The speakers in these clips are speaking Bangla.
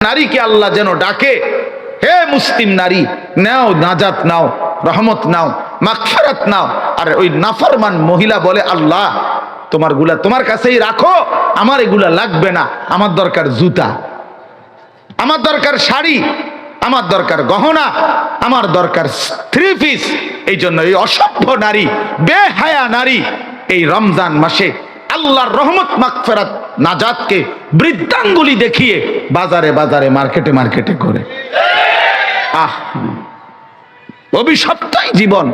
নারীকে আল্লাহ যেন ডাকে, হে মুসলিম নারী, নাও, নাজাত নাও, রহমত নাও, মাগফিরাত নাও। আর ওই নাফরমান মহিলা বলে, আল্লাহ, তোমারগুলা তোমার কাছেই রাখো, আমার এগুলা লাগবে না, আমার দরকার জুতা, আমার দরকার শাড়ি, আমার দরকার গহনা, আমার দরকার থ্রি পিস এই জন্য এই অসভ্য নারী, বেহায়া নারী, এই রমজান মাসে আল্লাহর রহমত, মাগফেরাত নাজাতকে বৃদ্ধাঙ্গুলি দেখিয়ে বাজারে বাজারে, মার্কেটে মার্কেটে করে। আহ, অভিশপ্তাই জীবন,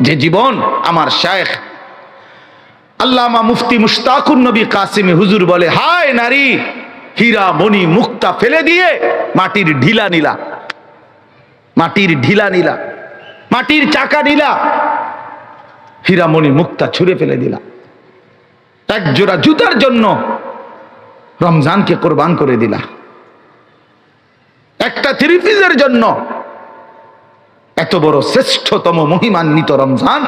যে জীবন আমার শায়েখ আল্লামা মুফতি মুশতাকুর নবী কাসিমি হুজুর বলে, হায় নারী, হীরা, মণি, মুক্তা ফেলে দিয়ে মাটির ঢিলা নিলা। মাটির ঢিলা নিলা। মাটির চাকা নিলা। হীরামণি মুক্তা ছুঁড়ে ফেলে দিলা। এক জোড়া জুতার জন্য রমজানকে কোরবান করে দিলা। একটা থ্রিপিজের জন্য এত বড় শ্রেষ্ঠতম মহিমান্বিত রমজান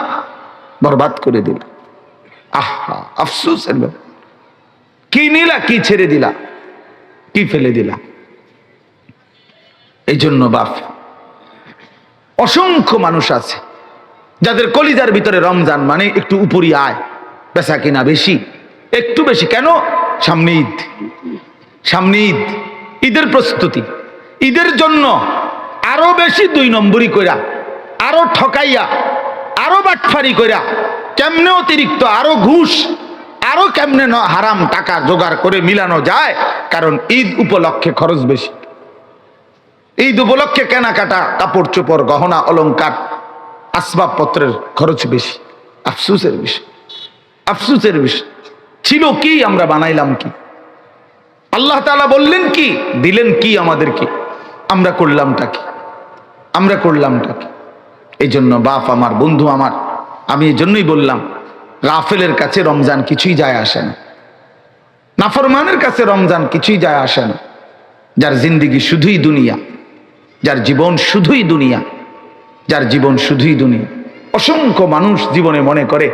বরবাদ করে দিলা। আহা আফসুস কি নিলা, কি ছেড়ে দিলা, কি ফেলে দিলা? এই জন্য বাপ, অসংখ্য মানুষ আছে যাদের কলিজার ভিতরে রমজান মানে একটু উপরি আয়, বেচা কিনা বেশি, একটু বেশি। কেন? সামনে ঈদ। সামনে ঈদ। ঈদের প্রস্তুতি। ঈদের জন্য আরও বেশি দুই নম্বরই কইরা, আরও ঠকাইয়া, আরও বাটফারি কইরা, কেমনে অতিরিক্ত, আরও ঘুষ, আরও কেমনে হারাম টাকা জোগাড় করে মিলানো যায়? কারণ ঈদ উপলক্ষে খরচ বেশি। ঈদ উপলক্ষে কেনাকাটা, কাপড় চোপড়, গহনা, অলংকার, আসবাবপত্রের খরচ বেশি। আফসুসের বিষয়। আফসুসের বিষয়। ছিল কি, আমরা বানাইলাম কি? আল্লাহ তালা বললেন কি, দিলেন কি আমাদেরকে? আমরা করলামটা কি? আমরা করলামটা কি? এই জন্য বাপ আমার, বন্ধু আমার, আমি এই জন্যই বললাম, গাফেলের কাছে রমজান কিছুই যায় আসে না। নাফরমানের কাছে রমজান কিছুই যায় আসে না। যার জিন্দিগি শুধুই দুনিয়া, যার জীবন শুধুই দুনিয়া, যার জীবন শুধুই দুনিয়া। অসংখ্য মানুষ জীবনে মনে করে,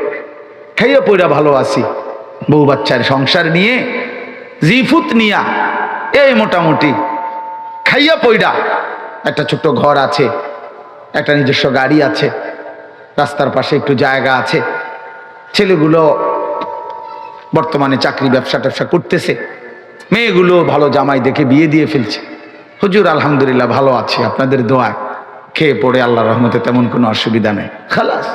খাইয়া পইরা ভালো আছি। বউ বাচ্চার সংসার নিয়ে জিফুত নিয়া, এই মোটামুটি খাইয়া পইডা। একটা ছোট্ট ঘর আছে, একটা নিজস্ব গাড়ি আছে, রাস্তার পাশে একটু জায়গা আছে। ছেলেগুলো বর্তমানে চাকরি ব্যবসা ট্যাবসা করতেছে। মেয়েগুলো ভালো জামাই দেখে বিয়ে দিয়ে ফেলছে। হুজুর, আলহামদুলিল্লাহ ভালো আছি, আপনাদের দোয়া। খেয়ে পড়ে আল্লাহ রহমতে তেমন কোনো অসুবিধা নেই। খালাস।